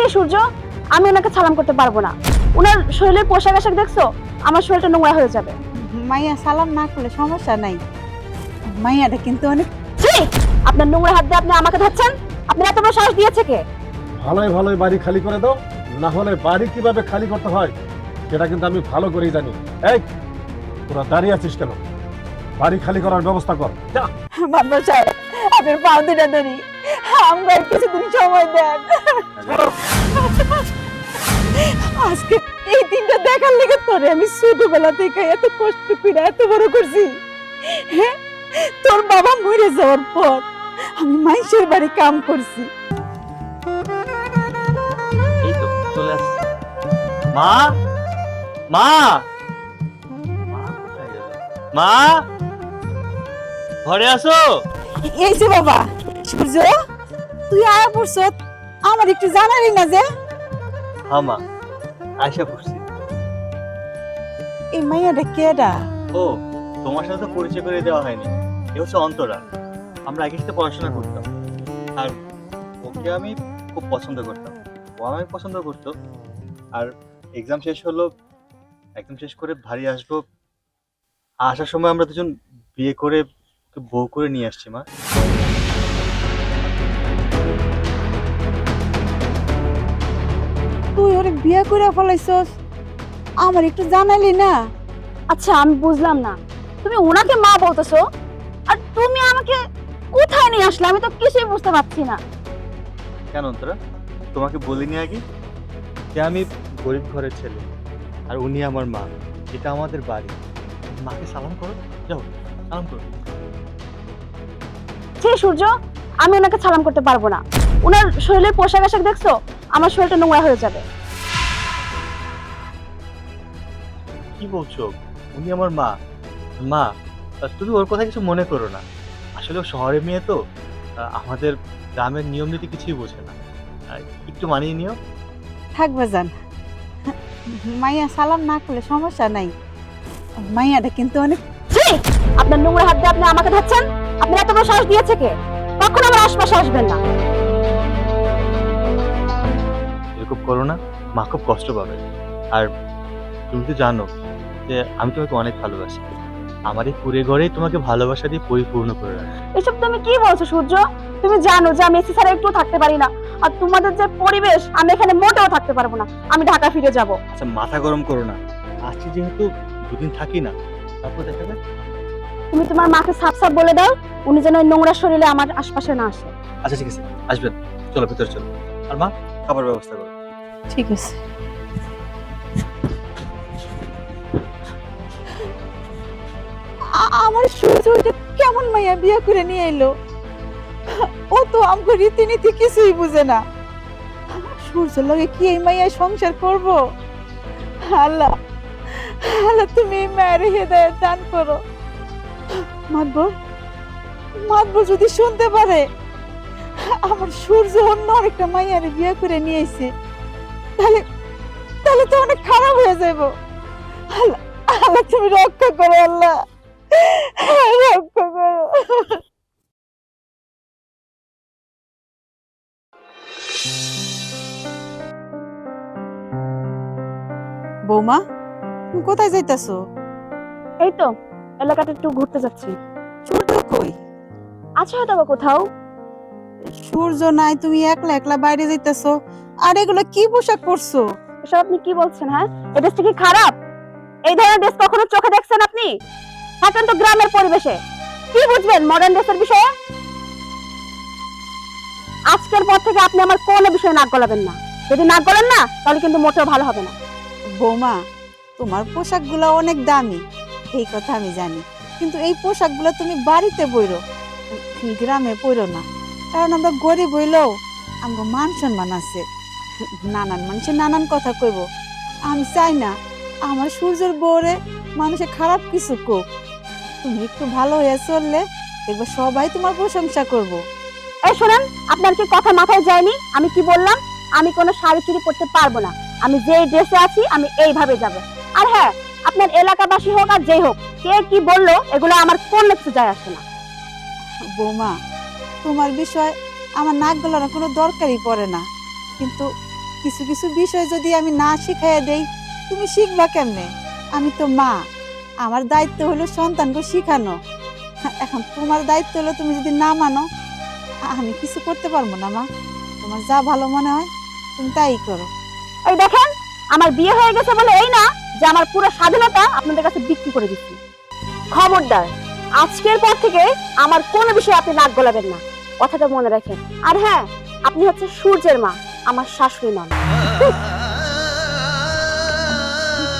ছি সূর্য আমি ওনাকে সালাম করতে পারব না। ওনার শরীরের পোশাক আশাক দেখছ? আমার শরীরটা নোংরা হয়ে যাবে। মাইয়া সালাম না করলে সমস্যা নাই। মাইয়াটা কিন্তু অনেক ছি! আপনার নোংরা হাত দিয়ে আপনি আমাকে ধরছেন? আপনি এত বড় সাহস দিয়েছে কে? ভালোই ভালোই বাড়ি খালি করে দাও। না হলে বাড়ি কীভাবে খালি করতে হয় সেটা কিন্তু আমি ভালো করেই জানি। এই তোরা দাঁড়িয়ে আছিস কেন? বাড়ি খালি করার ব্যবস্থা কর। যা। বাবা সাহেব আপনার পাও দুটা ধরি আমরা কিছুদিন সময় দেন। আজকে এই দিনটা দেখার লেগে তোরে আমি ছোটবেলা থেকে এত কষ্ট করে এত বড় করছি। হ্যাঁ? তোর বাবা মরে যাওয়ার পর আমি মাইশের বাড়ি কাম করছি। এই তো চলে আসছে। মা? মা? মা? ঘরে আসো। এই যে বাবা সূর্য তুই আয়া পড়ছ আমার একটু জানালি না যে? আয়সা পড়ছি। এই মাইয়াটা কেডা? ও তোমার সাথে তো পরিচয় করে দেওয়া হয়নি। এ হচ্ছে অন্তরা। আমরা একই সাথে পড়াশোনা করতাম। আর ওকে আমি খুব পছন্দ করতাম। ও আমাকে পছন্দ করতো। আর এক্সাম শেষ হলো একদম শেষ করে ভারী আসব। আসার সময় আমরা দুজন বিয়ে করে বউ করে নিয়ে আসছি মা। তুই ওরে বিয়ে করে ফলাইছস? আমার একটু জানালি না। আচ্ছা আমি বুঝলাম না। তুমি ওনাকে মা বলতেছো? আর তুমি আমাকে কোথায় নিয়ে আসলে? আমি তো কিছুই বুঝতে পারছি না। কেন অন্তরা? তোমাকে বলিনি আগে? যে আমি গরিব ঘরের ছেলে আর উনি আমার মা। এটা আমাদের বাড়ি। মাকে সালাম করো। যাও সালাম করো। ছি সূর্য আমি ওনাকে সালাম করতে পারব না। ওনার শরীরের পোশাক আশাক দেখছ? আমার শরীরটা নোংরা হয়ে যাবে। কি বলছো? উনি আমার মা। মা তুমি ওর কথা কিছু মনে করো না। আসলে ও শহরের মেয়ে তো। আমাদের গ্রামের নিয়ম নীতি কিছুই বোঝে না। একটু মানিয়ে নিও। থাকবে যান মাইয়া সালাম না করলে সমস্যা নাই। মাইয়াটা কিন্তু অনেক আপনার নোংরা হাত দিয়ে আপনি আমাকে ধরছেন? আপনি এত বড় সাহস দিয়েছে কে? কখন আমার আশপাশে আসবেন না। এরকম করো না মা খুব কষ্ট পাবে। আর তুমি তো জানো যে আমি তোমাকে অনেক ভালোবাসি। আমার এই কুড়ে ঘরেই তোমাকে ভালোবাসা দিয়ে পরিপূর্ণ করে রাখি। এসব তুমি কি বলছো সূর্য? তুমি জানো যে আমি এসি ছাড়া একটু থাকতে পারি না। আর তোমাদের যে পরিবেশ আমি এখানে মোটেও থাকতে পারব না। আমি ঢাকা ফিরে যাব। আচ্ছা মাথা গরম করো না। আজকে যেহেতু দুদিন থাকি না তারপর দেখা যাবে তুমি তোমার মাকে সাফ সাফ বলে দাও উনি যেন ওই নোংরা শরীরে আমার আশপাশে না আসে। আচ্ছা ঠিক আছে। আসবেন। চলো ভিতরে চলো। আর মা খাবার ব্যবস্থা করো। ঠিক আছে। আমার সূর্যটা কেমন মাইয়া বিয়ে করে নিয়ে এলো? ও তো আমগো রীতিনীতি কিছুই বুঝে না। সূর্য লগে কি এই মাইয়া সংসার করব? আল্লাহ আল্লাহ তুমি এই মায়ের হৃদয়ে দান করো। মাতবর মাতবর যদি শুনতে পারে, আমার সূর্য অন্য আরেকটা মাইয়ারে বিয়ে করে নিয়ে এসে তাহলে তাহলে তো অনেক খারাপ হয়ে যাব আল্লাহ আল্লাহ তুমি রক্ষা করো আল্লাহ। রক্ষা করো। বৌমা তুমি কোথায় যাইতাছো? এই তো এলাকাটা একটু ঘুরতে যাচ্ছি। সূর্য কই? আচ্ছা হয়তো কোথাও? সূর্য নাই তুমি একলা একলা বাইরে যাইতাছো। আর এগুলো কি পোশাক পরছো? এসব আপনি কি বলছেন হ্যাঁ? এই ড্রেসটা কি খারাপ? এই ধরনের ড্রেস কখনো চোখে দেখছেন আপনি? থাকেন তো গ্রামের পরিবেশে। কি বুঝবেন মডার্ন ড্রেসের বিষয়ে? আজকের পর থেকে আপনি আমার কোনো বিষয়ে নাক গলাবেন না। যদি নাক গলেন না তাহলে কিন্তু মোটেও ভালো হবে না। বৌমা তোমার পোশাকগুলো অনেক দামি। এই কথা আমি জানি। কিন্তু এই পোশাকগুলো তুমি বাড়িতে বইরো গ্রামে পইরো না। কারণ আমরা গরিব হইলেও আমার মান সম্মান আছে। নানান মানুষের নানান কথা কইব। আমি চাই না আমার সূর্যের বউরে মানুষে খারাপ কিছু কোক তুমি একটু ভালো হয়ে চললে দেখবে সবাই তোমার প্রশংসা করব। এই শোনেন আপনার কি কথা মাথায় যায়নি? আমি কি বললাম? আমি কোনো শাড়ি চুরি করতে পারব না। আমি যেই ড্রেসে আছি আমি এইভাবে যাব। আর হ্যাঁ আপনার এলাকাবাসী হোক আর যেই হোক কে কি বলল এগুলো আমার কোনো কিছু যায় আসে না। বৌমা তোমার বিষয় আমার নাক গলানো কোনো দরকারই পড়ে না। কিন্তু কিছু কিছু বিষয় যদি আমি না শিখাইয়া দেই, তুমি শিখবা কেমনে? আমি তো মা, আমার দায়িত্ব হলো সন্তানকে শিখানো। এখন তোমার দায়িত্ব হলো তুমি যদি না মানো, আমি কিছু করতে পারব না মা। তোমার যা ভালো মনে হয়, তুমি তাই করো। এই দেখেন, আমার বিয়ে হয়ে গেছে বলে এই না যে আমার পুরো স্বাধীনতা আপনাদের কাছে বিক্রি করে দিচ্ছি। খবরদার, আজকের পর থেকে আমার কোনো বিষয়ে আপনি নাক গলাবেন না। কথাটা মনে রাখেন। আর হ্যাঁ আপনি হচ্ছে সূর্যের মা। আমার শাশুড়ি নন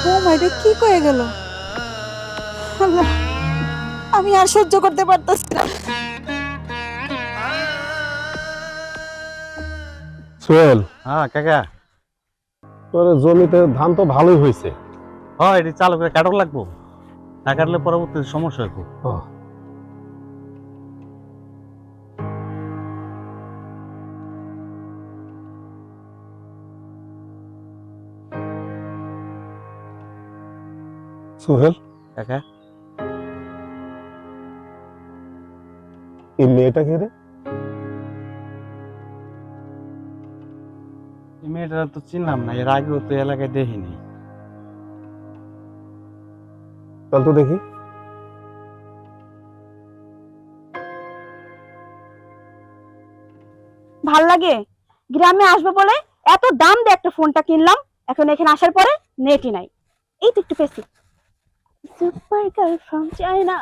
বৌমা এটা কি কয়ে গেল? আমি আর সহ্য করতে পারতেছি না। সোহেল হ্যাঁ কাকা। তোর জমিতে ধান তো ভালোই হয়েছে। হ্যাঁ এটি চালু করে কাটক লাগবো। না কাটলে পরবর্তীতে সমস্যা সোহেল। কাকা। এই মেয়েটা কে রে? এই মেয়েটা তো চিনলাম না এর আগেও তো এলাকায় দেখিনি। চল তো দেখি। ভালো লাগে? গ্রামে আসবে বলে এত দাম দিয়ে একটা ফোনটা কিনলাম এখন এখানে আসার পরে নেটই নাই। এই তো একটু পেছি সুপার গার্ল ফ্রম চায়না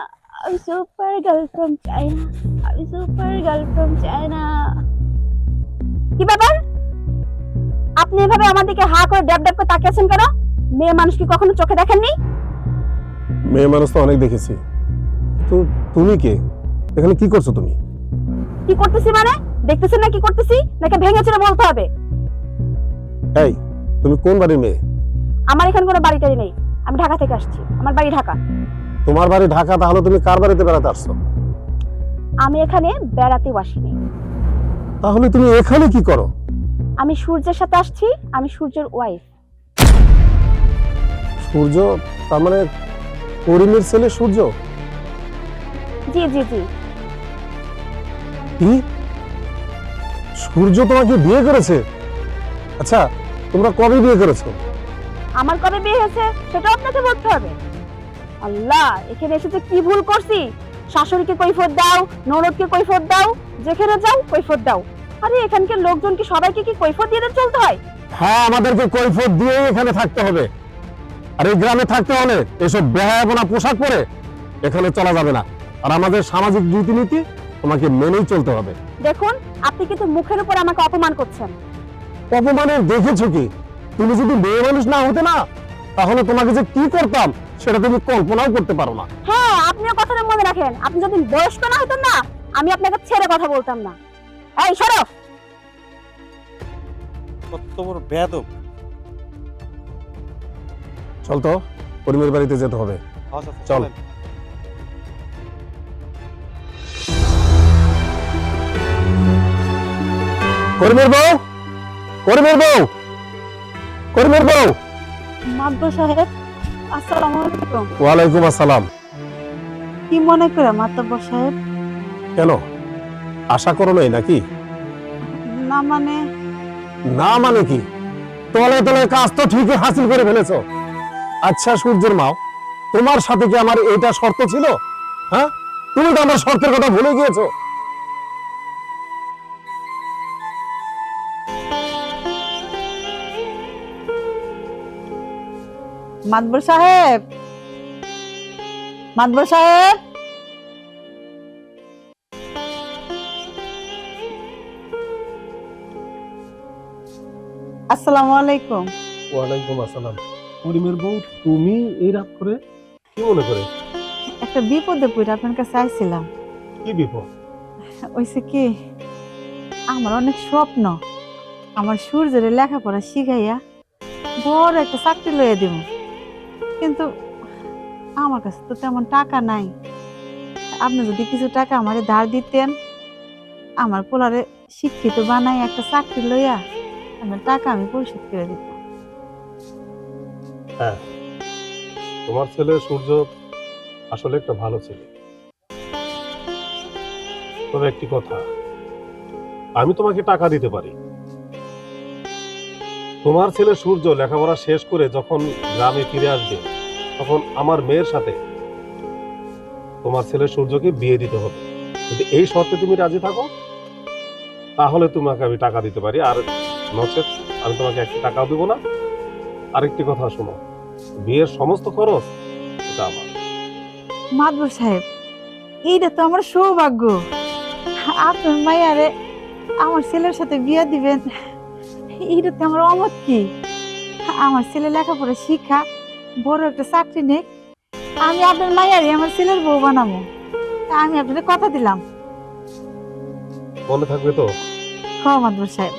আমি সুপার গার্ল ফ্রম চায়না আমি সুপার গার্ল ফ্রম চায়না কি ব্যাপার? আপনি এভাবে আমার দিকে হা করে ড্যাব ড্যাব করে তাকিয়েছেন কেন? মেয়ে মানুষ কি কখনো চোখে দেখেননি? মেয়ে মানুষ তো অনেক দেখেছি। তো তুমি কে? এখানে কি করছ তুমি? কি করতেছি মানে? দেখতেছেন না কি করতেছি? নাকি ভেঙে চলে বলতে হবে? এই তুমি কোন বাড়ির মেয়ে? আমার এখানে কোনো বাড়ি টাড়ি নেই। আমি ঢাকা থেকে আসছি। আমার বাড়ি ঢাকা। তোমার বাড়ি ঢাকা তাহলে তুমি কার বাড়িতে বেড়াতে আসছো? আমি এখানে বেড়াতেও আসিনি। তাহলে তুমি এখানে কি করো? আমি সূর্যের সাথে আসছি আমি সূর্যের ওয়াইফ সূর্য তার মানে করিমের ছেলে সূর্য? জি জি জি। কি? সূর্য তোমাকে বিয়ে করেছে? আচ্ছা তোমরা কবে বিয়ে করেছ? আমার কবে বিয়ে হয়েছে সেটাও আপনাকে বলতে হবে। আল্লাহ এখানে এসে যে কি ভুল করছি? শাশুড়িকে কৈফত দাও ননদকে কৈফত দাও যেখানে যাও কৈফত দাও। আরে এখানকার লোকজন কি সবাইকে কি কৈফত দিয়ে চলতে হয়? হ্যাঁ আমাদেরকে কৈফত দিয়ে এখানে থাকতে হবে। আর এই গ্রামে থাকতে হলে এসব বেহায়াপনা পোশাক পরে এখানে চলা যাবে না। আর আমাদের সামাজিক রীতিনীতি তোমাকে মেনেই চলতে হবে। দেখুন আপনি কিন্তু মুখের উপর আমাকে অপমান করছেন। অপমানের দেখেছ কি? তুমি যদি মেয়ে মানুষ না হতে না তাহলে তোমাকে যে কি করতাম সেটা তুমি কল্পনাও করতে পারো না। হ্যাঁ আপনিও কথাটা মনে রাখেন। আপনি যদি বয়স্ক না হতেন না আমি আপনাকে ছেড়ে কথা বলতাম না। এই সরো! কত বড় বেয়াদব। চল তো করিমের বাড়িতে যেতে হবে। চল। করিমের বউ! করিমের বউ! বউ। মাদ্দ সাহেব আসসালামু আলাইকুম। ওয়ালাইকুম আসসালাম। কি মনে করে সাহেব? কেন? আশা করো নাই নাকি? না মানে? না মানে কি? তলে তলে কাজ তো ঠিকই হাসিল করে ফেলেছো। আচ্ছা সূর্যের মাও তোমার সাথে কি আমার এটা শর্ত ছিল? হ্যাঁ? তুমি তো আমার শর্তের কথা ভুলে গিয়েছো। মাতবর সাহেব। মাতবর সাহেব। আসসালামু আলাইকুম। ওয়ালাইকুম আসসালাম। করিমের বউ তুমি এই রাত করে কি মনে করে? একটা বিপদে পড়ে আপনার কাছে আইছিলাম। কি বিপদ? ওইসে কি আমার অনেক স্বপ্ন। আমার সূর্যের লেখাপড়া শিখাইয়া বড় একটা চাকরি লইয়া দিব কিন্তু আমার কাছে তো তেমন টাকা নাই। আপনি যদি কিছু টাকা আমারে ধার দিতেন, আমার পোলারে শিক্ষিত বানাই একটা চাকরি লইয়া আমার টাকা আমি পরিশোধ করে দিতাম। তোমার ছেলে সূর্য আসলে একটা ভালো ছেলে। তবে একটি কথা, আমি তোমাকে টাকা দিতে পারি। তোমার ছেলে সূর্য লেখাপড়া শেষ করে যখন গ্রামে ফিরে আসবে, তখন আমার মেয়ের সাথে তোমার ছেলে সূর্যকে বিয়ে দিতে হবে। যদি এই শর্তে তুমি রাজি থাকো, তাহলে তোমাকে আমি টাকা দিতে পারি। আর নচেত আমি তোমাকে একটি টাকাও দেবো না। আরেকটি কথা শোনো, বিয়ের সমস্ত খরচ এটা আমার। মাদবর সাহেব, এইটা তো আমার সৌভাগ্য। আপনার মায়ারে আমার ছেলের সাথে বিয়ে দিবেন। এইটা তো আমার অমত কি? আমার ছেলে লেখাপড়া শিক্ষা বড় একটা চাকরি নেই। আমি আপনার মায়ারে আমার ছেলের বউ বানাবো। তা আমি আপনার কথা দিলাম। মনে থাকবে তো? হ সাহেব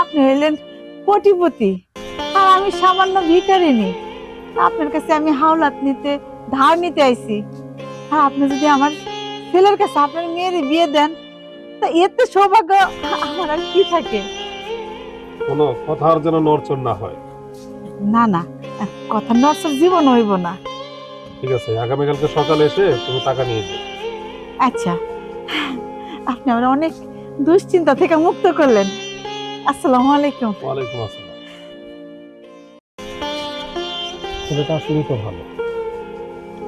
আপনি হইলেন কোটিপতি। আর আমি সামান্য ভিকারিনী আপনার কাছে আমি হাওলাত নিতে ধার নিতে আইছি। আর আপনি যদি আমার ছেলের কাছে আপনার মেয়ের বিয়ে দেন তা এতে সৌভাগ্য আমার আর কি থাকে? কোনো কথার যেন নড়চড় না হয়। না না কথা নরসর জীবন হইব না। ঠিক আছে আগামীকালকে সকালে এসে তুমি টাকা নিয়ে যাবে আচ্ছা আপনি আমার অনেক দুশ্চিন্তা থেকে মুক্ত করলেন। আসসালামু আলাইকুম। ওয়ালাইকুম আসসালাম। ছেলেটা আসলেই তো ভালো।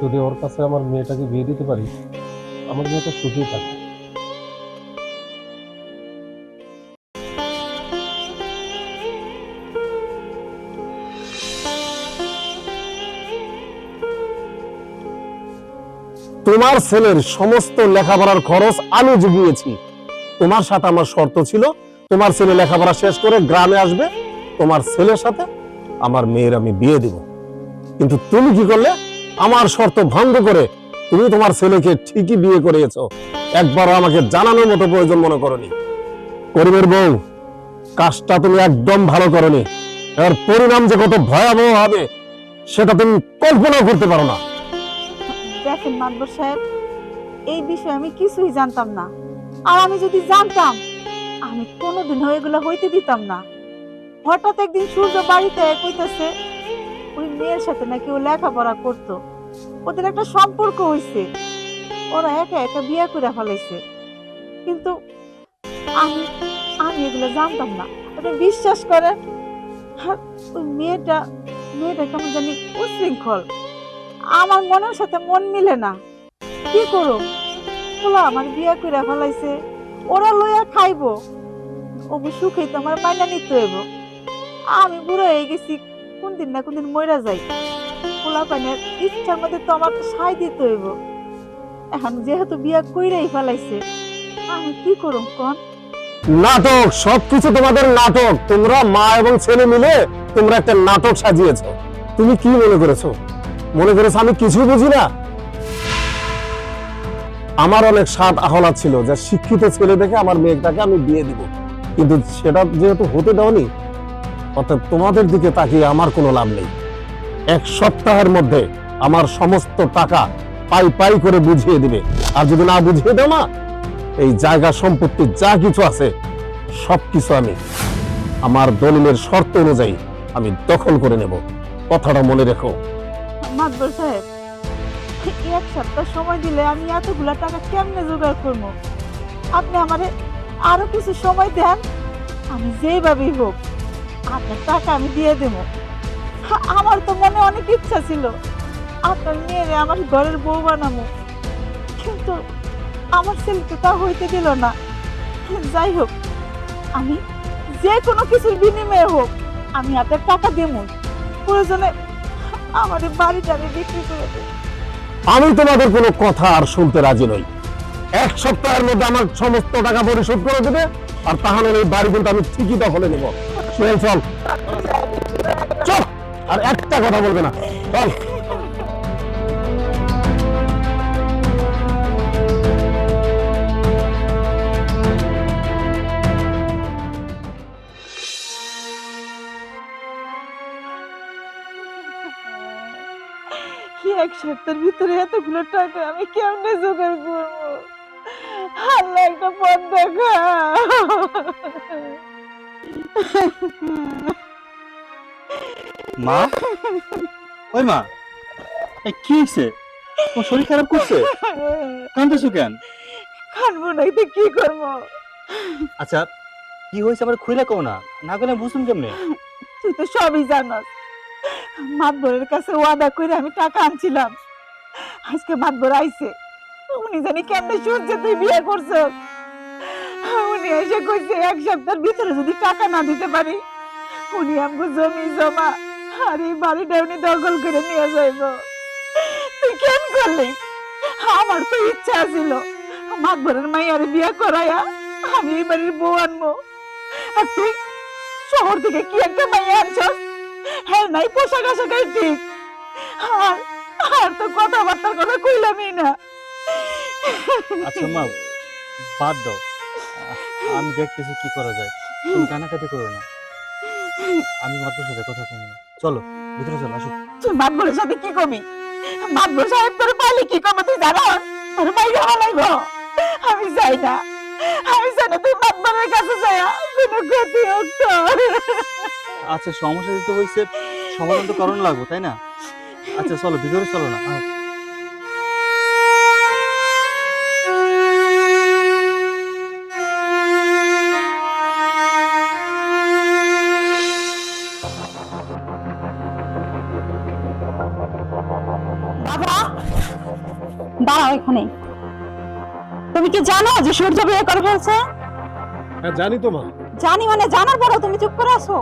যদি ওর কাছে আমার মেয়েটাকে বিয়ে দিতে পারি আমার মেয়েটা সুখী থাকবে। তোমার ছেলের সমস্ত লেখাপড়ার খরচ আমি জুগিয়েছি। তোমার সাথে আমার শর্ত ছিল, তোমার ছেলে লেখাপড়া শেষ করে গ্রামে আসবে, তোমার ছেলের সাথে আমার মেয়ের আমি বিয়ে দিব। কিন্তু তুমি কি করলে? আমার শর্ত ভঙ্গ করে তুমি তোমার ছেলেকে ঠিকই বিয়ে করিয়েছো। একবারও আমাকে জানানোর মতো প্রয়োজন মনে করনি। করিমের বউ, কাজটা তুমি একদম ভালো করনি। এর পরিণাম যে কত ভয়াবহ হবে, সেটা তুমি কল্পনা করতে পারো না। দেখেন মাদবর সাহেব, এই বিষয়ে আমি কিছুই জানতাম না। আর আমি যদি জানতাম, আমি কোনোদিন এগুলো হইতে দিতাম না। হঠাৎ একদিন সূর্য বাড়িতে কইতেছে, ওই মেয়ের সাথে নাকি ও লেখাপড়া করতো। ওদের একটা সম্পর্ক হইছে। ওরা একা একা বিয়ে করে ফেলাইছে। কিন্তু আমি আমি এগুলো জানতাম না। আপনি বিশ্বাস করেন? আর ওই মেয়েটা মেয়েটা কেমন জানি উশৃঙ্খল। আমার মনের সাথে মন মিলে না। কি করো? ওলা আমার বিয়ে করে ফেলাইছে, ওরা লইয়া খাইবো। অবু সুখে তো আমার মাইনা নিতে হইব। আমি বুড়ো হয়ে গেছি কোন দিন না কোন দিন মইরা যাই। পোলা পানের ইচ্ছার মধ্যে তো সাই দিতে হইব। এখন যেহেতু বিয়ে কইরাই ফেলাইছে, আমি কি করুম কোন? নাটক, সবকিছু তোমাদের নাটক। তোমরা মা এবং ছেলে মিলে তোমরা একটা নাটক সাজিয়েছো। তুমি কি মনে করেছ? মনে করেছ আমি কিছুই বুঝি না। আমার অনেক স্বাদ আহ্লাদ ছিল যে শিক্ষিত ছেলে দেখে আমার মেয়েটাকে আমি বিয়ে দিব। কিন্তু সেটা যেহেতু হতে দাওনি, অর্থাৎ তোমাদের দিকে তাকিয়ে আমার কোনো লাভ নেই। এক সপ্তাহের মধ্যে আমার সমস্ত টাকা পাই পাই করে বুঝিয়ে দিবে। আর যদি না বুঝিয়ে দাও না এই জায়গা সম্পত্তি যা কিছু আছে, সবকিছু আমি আমার দলিলের শর্ত অনুযায়ী আমি দখল করে নেব। কথাটা মনে রেখো। মাদবর সাহেব এক সপ্তাহ সময় দিলে আমি এতগুলা টাকা কেমনে জোগাড় করব? আপনি আমারে আরও কিছু সময় দেন, আমি যেভাবেই হোক আপনার টাকা আমি দিয়ে দেব। আমার তো মনে অনেক ইচ্ছা ছিল, আপনার মেয়েরে আমার ঘরের বউ বানাবো, কিন্তু আমার ছেলেকে তা হইতে দিল না। যাই হোক, আমি যে কোনো কিছুর বিনিময়ে হোক, আমি আপনার টাকা দেব। প্রয়োজনে আমাদের বাড়িটা আমি বিক্রি করে আমি তোমাদের কোনো কথা আর শুনতে রাজি নই। এক সপ্তাহের মধ্যে আমার সমস্ত টাকা পরিশোধ করে দেবে, আর তাহলে এই বাড়ি কিন্তু আমি ঠিকই দখলে নেব। চল। চল, আর একটা কথা বলবে না। চল। সপ্তাহের ভিতরে এতগুলো টাকা আমি কেমনে জোগাড় করব? আল্লাহ একটা পথ দেখা। মা? ওই মা এই কি হয়েছে তোমার শরীর খারাপ করছে? কান্দতেছো কেন? খানবো না তো কি করব? আচ্ছা কি হয়েছে আবার খুইলা কও না? না করলে বুঝুন কেমনে? তুই তো সবই জানস। মাতবরের কাছে ওয়াদা করে আমি টাকা আনছিলাম। আজকে মাতবর আইছে। উনি জানি কেমনে শুনছে, তুই বিয়ে করছস উনি এসে কইছে, এক সপ্তাহের ভিতরে যদি টাকা না দিতে পারি, উনি আমগো জমি, জমা, আর এই বাড়িটা উনি দখল করে নিয়ে যাইব। তুই কেন করলি? আমার তো ইচ্ছা ছিল মাতবরের মাইয়ার বিয়ে করাইয়া আমি এই বাড়ির বউ আনব। আর তুই শহর থেকে কি একটা মাইয়া আনছস? হ্যাঁ নাই পোশাক আশাকাই ঠিক আর আর তো কথাবার্তার কথা কইলামই না। আচ্ছা মা বাদ দাও। আমি দেখতেছি কি করা যায়। তুমি কানাকাটি করো না। আমি মাত্র সাথে কথা কমো না চলো ভিতরে চলো আসো। তুই মাতবরের সাথে কি কবি? মাতবর সাহেব তোর পালি কি কবে তুই জানাস? তোর বাইরে হলাইব আমি যাই না। আমি জানি তুই মাতবরের কাছে যায় কোনো ক্ষতি হোক তোর আচ্ছা সমস্যা দিতে হয়েছে সমাধান তো কারণ লাগবো তাই না? আচ্ছা চলো ভিতরে চলো না দাঁড়াও এখানে। তুমি কি জানো যে সূর্য বিয়ে করে ফেলছে? হ্যাঁ জানি তো মা। জানি মানে জানার পরেও তুমি চুপ করে আছো?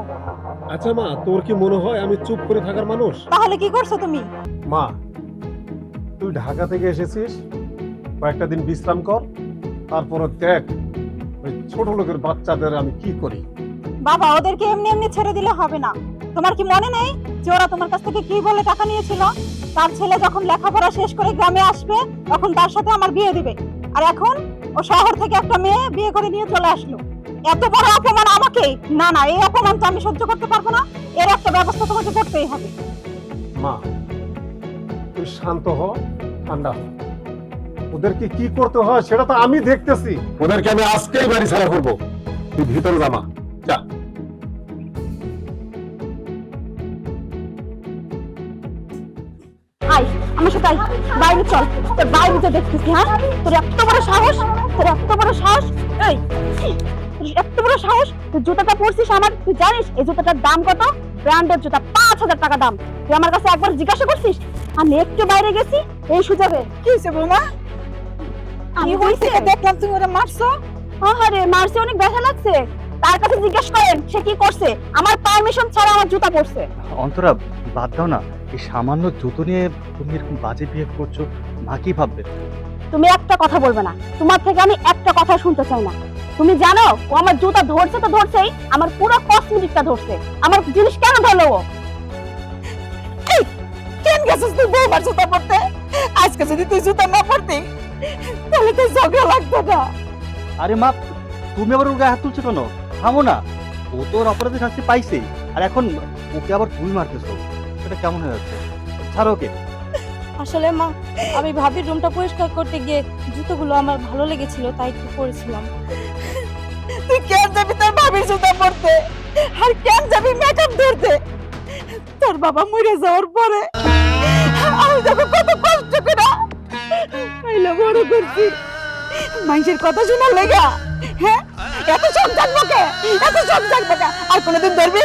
আচ্ছা মা তোর কি মনে হয় আমি চুপ করে থাকার মানুষ? তাহলে কি করছ তুমি? মা তুই ঢাকা থেকে এসেছিস কয়েকটা দিন বিশ্রাম কর তারপর দেখ ওই ছোট লোকের বাচ্চাদের আমি কি করি। বাবা ওদেরকে এমনি এমনি ছেড়ে দিলে হবে না। তোমার কি মনে নেই যে ওরা তোমার কাছ থেকে কি বলে টাকা নিয়েছিল? তার ছেলে যখন লেখাপড়া শেষ করে গ্রামে আসবে তখন তার সাথে আমার বিয়ে দিবে। আর এখন ও শহর থেকে একটা মেয়ে বিয়ে করে নিয়ে চলে আসলো। এত বড় অপমান আমাকে? না না এই অপমান তো আমি সহ্য করতে পারব না। এর একটা ব্যবস্থা তোমাকে করতেই হবে। মা তুই শান্ত হ ঠান্ডা হ। ওদেরকে কি করতে হয় সেটা তো আমি দেখতেছি। ওদেরকে আমি আজকেই বাড়ি ছাড়া করব। তুই ভিতরে জামা যা। আই আমার সাথে আই বাইরে চল। তোর বাইরে যে দেখতেছি হ্যাঁ? তোর এত বড় সাহস তোর এত বড় সাহস। এই এত বড় সাহস? তুই জুতাটা পরছিস আমার তুই জানিস এই জুতাটার দাম কত? ব্র্যান্ডের জুতা পাঁচ হাজার টাকা দাম। তুই আমার কাছে একবার জিজ্ঞাসা করছিস? আমি একটু বাইরে গেছি এই সুযোগে। কি হয়েছে বৌমা? আমি হয়েছে? দেখলাম তুমি ওরা মারছো। আরে মারছে অনেক ব্যথা লাগছে। তার কাছে জিজ্ঞেস করেন সে কি করছে? আমার পারমিশন ছাড়া আমার জুতা পরছে। অন্তরা বাদ দাও না। এই সামান্য জুতো নিয়ে তুমি এরকম বাজে বিহেভ করছ মা কি ভাববে? তুমি একটা কথা বলবে না। তোমার থেকে আমি একটা কথা শুনতে চাই না। তুমি জানো ও আমার জুতা ধরছে তো ধরছেই আমার পুরো কসমেটিকটা ধরছে। আমার জিনিস কেন ধরলো ও? কেন গেছিস তুই বৌমার জুতা পরতে? আজকে যদি তুই জুতা না পরতি তাহলে তুই ঝগড়া লাগতো না। আরে মা তুমি আবার ওর গায়ে হাত তুলছো কেন? থামো না। ও তো ওর অপরাধী শাস্তি পাইছেই। আর এখন ওকে আবার তুমি মারতেছো। এটা কেমন হয়ে যাচ্ছে? ছাড়ো ওকে। আসলে মা আমি ভাবির রুমটা পরিষ্কার করতে গিয়ে জুতোগুলো আমার ভালো লেগেছিল তাই একটু পরেছিলাম। তুই কেন যাবি তোর ভাবির জুতা পরতে? আর কেন যাবি মেকআপ ধরতে? তোর বাবা মরে যাওয়ার পরে আমি কত কষ্ট করে আইলা বড় করছি। মানুষের কথা শোনার লেগা হ্যাঁ? এত সব জানব কে? এত সব জানব কে? আর কোনোদিন ধরবি?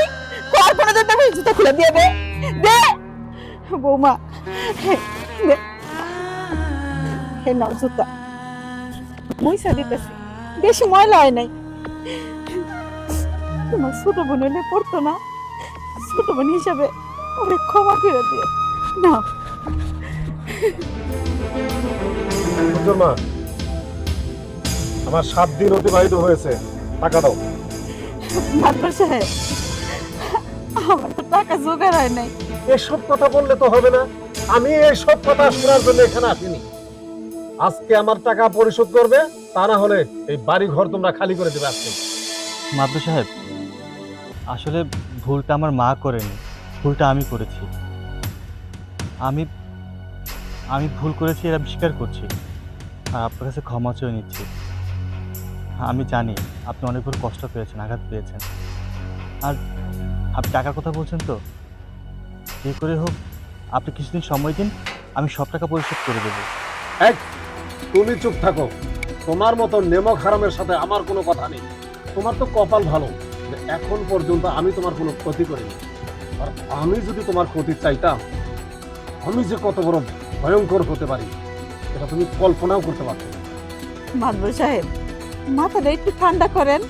আর কোনোদিন ধরবি জুতা খুলে দিয়ে দে। দে! বৌমা হে নাও জুতা। মুইসা দিতেছি। বেশি ময়লা হয় নাই। তোমার ছোট বোন হলে পড়তো না। ছোট বোন হিসাবে ওরে ক্ষমা করে দিও। না মা আমার সাত দিন অতিবাহিত হয়েছে। টাকা দাও। মাতবার সাহেব আমার তো টাকা জোগাড় হয় নাই। এসব কথা বললে তো হবে না। আমি এসব কথা শোনার জন্য এখানে আসিনি। আজকে আমার টাকা পরিশোধ করবে তা না হলে এই বাড়ি ঘর তোমরা খালি করে দেবে আজকে। মাদ্র সাহেব আসলে ভুলটা আমার মা করেনি ভুলটা আমি করেছি। আমি আমি ভুল করেছি এর স্বীকার করছি আর আপনার কাছে ক্ষমা চেয়ে নিচ্ছি। আমি জানি আপনি অনেক বড় কষ্ট পেয়েছেন আঘাত পেয়েছেন। আর আপনি টাকার কথা বলছেন তো? যে করে হোক আপনি কিছুদিন সময় দিন আমি সব টাকা পরিশোধ করে দেবো। তুমি চুপ থাকো। তোমার মতো নেমক হারামের সাথে আমার কোনো কথা নেই। তোমার তো কপাল ভালো। এখন পর্যন্ত আমি তোমার কোনো ক্ষতি করিনি। আর আমি যদি তোমার ক্ষতি চাইতাম, আমি যে কত বড় ভয়ঙ্কর হতে পারি এটা তুমি কল্পনাও করতে পারছ না। মাদবর সাহেব, মাথাটা একটু ঠান্ডা করেন।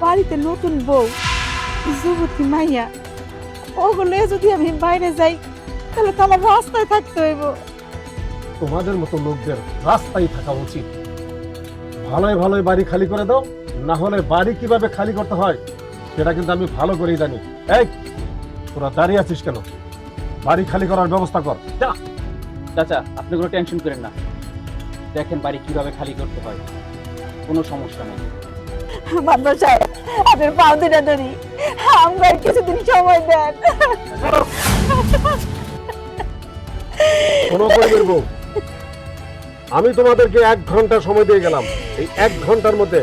বাড়িতে নতুন বউ, যুবতী মাইয়া, ওগুলো যদি আমি বাইরে যাই, তাহলে তো আমার রাস্তায় থাকতে হইব। তোমাদের মতো লোকদের রাস্তায় থাকা উচিত। ভালোই ভালোই বাড়ি খালি করে দাও না হলে বাড়ি কীভাবে খালি করতে হয় সেটা কিন্তু আমি ভালো করেই জানি। এই তোরা দাঁড়িয়ে আছিস কেন? বাড়ি খালি করার ব্যবস্থা কর। যা। চাচা আপনি কোনো টেনশন করেন না। দেখেন বাড়ি কীভাবে খালি করতে হয়। কোনো সমস্যা নেই। মাদবর সাহেব আপনার পাও দিনা ধরি। আমরা কিছুদিন সময় দেন। কোনো বউ। আমি তোমাদেরকে এক ঘণ্টা সময় দিয়ে গেলাম। এই এক ঘণ্টার মধ্যে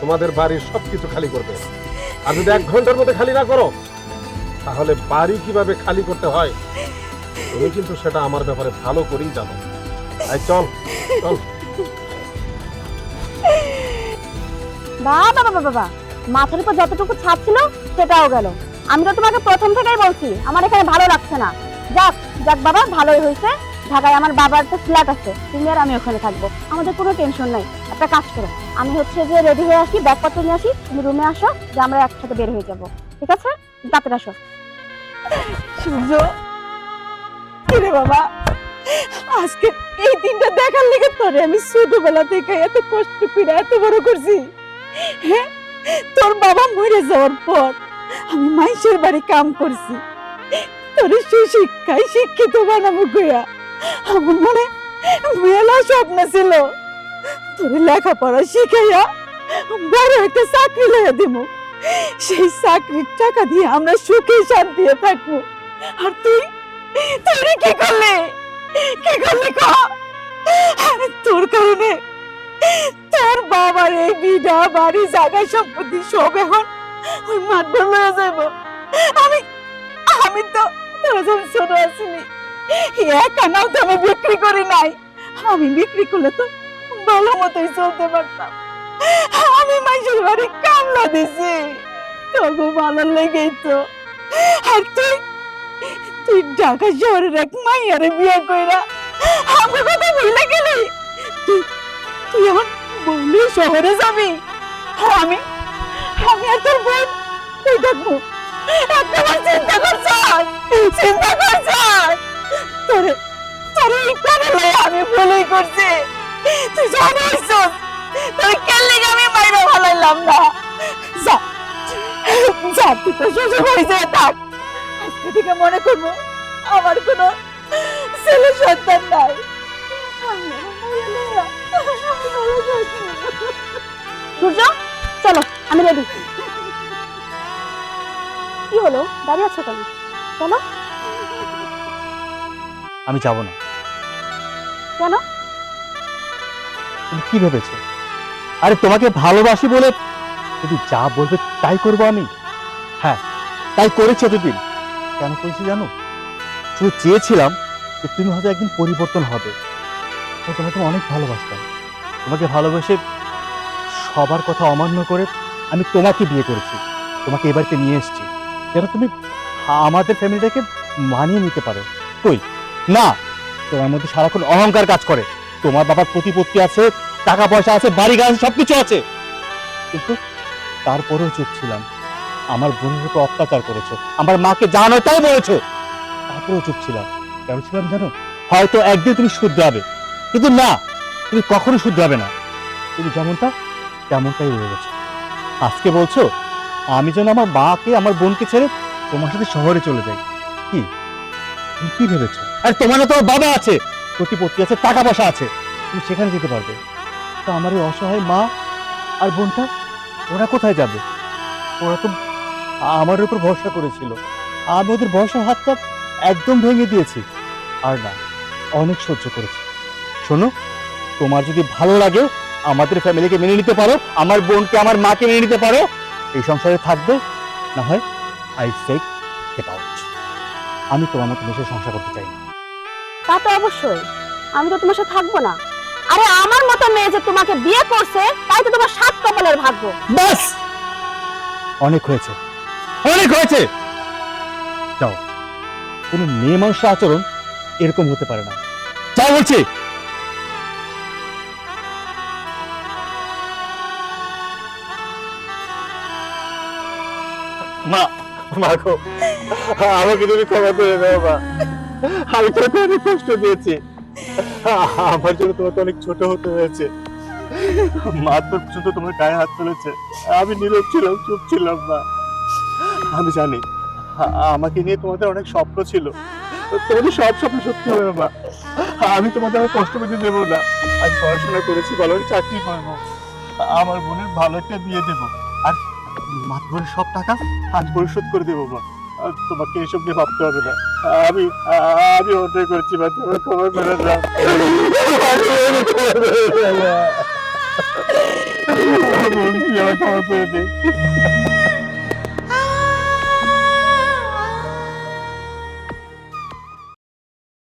তোমাদের বাড়ির সবকিছু খালি করবে। আর যদি এক ঘণ্টার মধ্যে খালি না করো, তাহলে বাড়ি কীভাবে খালি করতে হয়? তুমি কিন্তু সেটা আমার ব্যাপারে ভালো করেই জানো। তাই চল চল। বাবা বাবা বাবা মাথার উপর যতটুকু ছাদ ছিল, সেটাও গেল। আমি তো তোমাকে প্রথম থেকেই বলছি, আমার এখানে ভালো লাগছে না। যাক যাক বাবা, ভালোই হয়েছে। ঢাকায় আমার বাবার একটা ফ্ল্যাট আছে, তুমি আর আমি ওখানে থাকব। আমাদের কোনো টেনশন নাই। একটা কাজ করো, আমি হচ্ছে যে রেডি হয়ে আসি, ব্যাগপত্র নিয়ে আসি, তুমি রুমে আসো, যে আমরা একসাথে বের হয়ে যাব। ঠিক আছে? তাড়াতাড়ি আসো। সূর্য, কিরে বাবা? আজকে এই দিনটা দেখার লেগে তোরে আমি ছোটবেলা থেকে এত কষ্ট করে এত বড় করছি। হ্যাঁ তোর বাবা মরে যাওয়ার পর আমি বাড়ি কাম করছি। তোরে সুশিক্ষায় শিক্ষিত বানাবো কইয়া। আমার মনে মেলা স্বপ্ন ছিল। তোরে লেখাপড়া শিখাইয়া বড় একটা চাকরি সেই চাকরির টাকা দিয়ে আমরা সুখে শান্তিতে থাকব। আর তুই কি করলে? কি আরে তোর কারণে তোর বাবার এই বিধা বাড়ি, জায়গা সম্পত্তি সব এখন ওই মাতবর লয়ে যাইব। আমি আমি তো তোর ছোট আসিনি একা নাও তো আমি বিক্রি করি নাই। আমি বিক্রি করলে তো ভালো মতোই চলতে পারতাম। আমি মাইশের বাড়ি কামলা দিছি। তবু ভালো লেগেই তো। আর তুই তুই ঢাকা শহরের এক মাইয়ারে বিয়ে কইরা আমার কথা ভুলে গেলি? তুই তুই এখন বললি শহরে যাবি? আর আমি আমি আর তোর বোন তুই দেখব একবার চিন্তা করছাস চিন্তা করছাস ভুলই তুই তোর কেলে আমি ভালাইলাম না? যা যা, তুই তো থাক। আজকে থেকে মনে করব আমার কোনো ছেলে সন্তান নাই। সূর্য, চলো, আমি রেডি কি হলো? দাঁড়িয়ে আছো কেন? চলো। আমি যাব না। কেন? তুমি কি ভেবেছো? আরে তোমাকে ভালোবাসি বলে যদি যা বলবে তাই করব আমি। হ্যাঁ তাই করেছি এতদিন। কেন করেছি জানো? শুধু চেয়েছিলাম যে তুমি হয়তো একদিন পরিবর্তন হবে। তোমাকে অনেক ভালোবাসতাম। তোমাকে ভালোবেসে সবার কথা অমান্য করে আমি তোমাকে বিয়ে করেছি। তোমাকে এ বাড়িতে নিয়ে এসেছি। যেন তুমি আমাদের ফ্যামিলিটাকে মানিয়ে নিতে পারো। কই? না! তোমার মধ্যে সারাক্ষণ অহংকার কাজ করে। তোমার বাবার প্রতিপত্তি আছে টাকা পয়সা আছে বাড়ি গাছ সবকিছু আছে। কিন্তু তারপরেও চুপ ছিলাম। আমার বোনের উপর অত্যাচার করেছ, আমার মাকে জানো তাই বলেছ। তারপরেও চুপ ছিলাম। কেন ছিলাম জানো? হয়তো একদিন তুমি শুধরাবে কিন্তু না, তুমি কখনো শুধরাবে না। তুমি যেমনটা, তেমনটাই রয়ে গেছো। আজকে বলছো, আমি যেন আমার মাকে, আমার বোনকে ছেড়ে তোমার সাথে শহরে চলে যাই। কি? কি ভেবেছো? আর, তোমার তোমার বাবা আছে। প্রতিপত্তি আছে, টাকা পয়সা আছে। তুমি সেখানে যেতে পারবে। তো আমার অসহায় মা আর বোনটা, ওরা কোথায় যাবে? ওরা তো আমার উপর ভরসা করেছিল। আমি ওদের ভরসার হাতটা একদম ভেঙে দিয়েছি। আর না, অনেক সহ্য করেছি। শোনো, তোমার যদি ভালো লাগে, আমাদের ফ্যামিলিকে মেনে নিতে পারো, আমার বোনকে, আমার মাকে মেনে নিতে পারো। এই সংসারে থাকবে, না হয় আই সেক গেট আউট। আমি তোমার মতো বেশি সংসার করতে চাই না। তা তো অবশ্যই। আমি তো তোমার সাথে থাকব না। আরে আমার মতো মেয়ে যে তোমাকে বিয়ে করছে তাই তো তোমার সাত কপালের ভাগ্য। বাস! অনেক হয়েছে। অনেক হয়েছে! যাও। কোনো মেয়ে মানুষের আচরণ এরকম হতে পারে না। যা বলছি! মা! মা আমাকে তুমি ক্ষমা করে দাও, মা। আমি তোকে অনেক কষ্ট দিয়েছি। আমার জন্য তোমাকে অনেক ছোট হতে হয়েছে। মা তোর শুধু তোমার গায়ে হাত তুলেছে। আমি নীরব ছিলাম, চুপ ছিলাম, মা। আমি জানি, আমাকে নিয়ে তোমাদের অনেক স্বপ্ন ছিল। তোমাদের সব স্বপ্ন সত্যি হবে, মা। আমি তোমাদের আর কষ্ট পেতে দেবো না। আমি পড়াশোনা করেছি ভালো চাকরি করব। আমার বোনের ভালো একটা বিয়ে দেবো। আর মাতবরের সব টাকা? আজ পরিশোধ করে দেবো, মা। তোমাকে এসব নিয়ে ভাবতে হবে না। আমি আমি অন্যায় করেছি, মা। তোমার ক্ষমা করে দাও। আমার ক্ষমা করে দে।